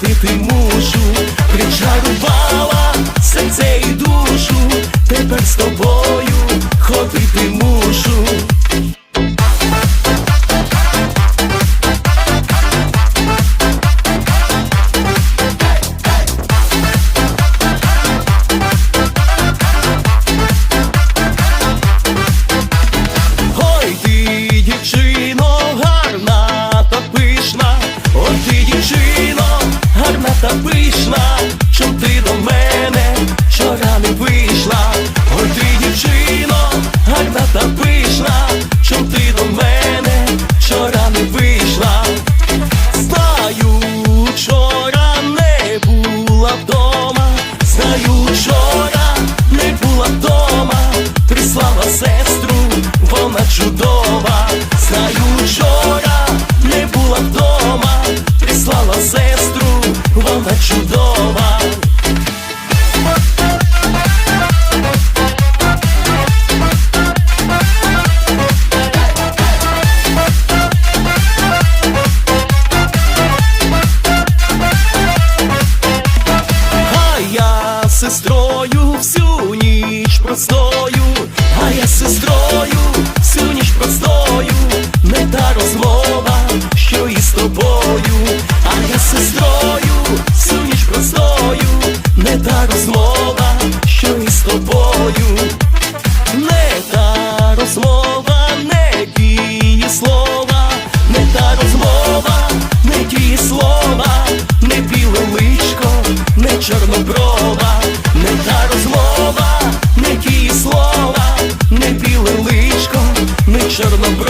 ходити мушу, причарувала серце і душу, тепер з тобою ходити вона чудова. Сестрою всю ніч простою, а я сестрою слова, не дії слова, не та розмова, не тві слова, не тві личко, не чорноброва, не та розмова, не тві слова, не тві личко, не чорноброва.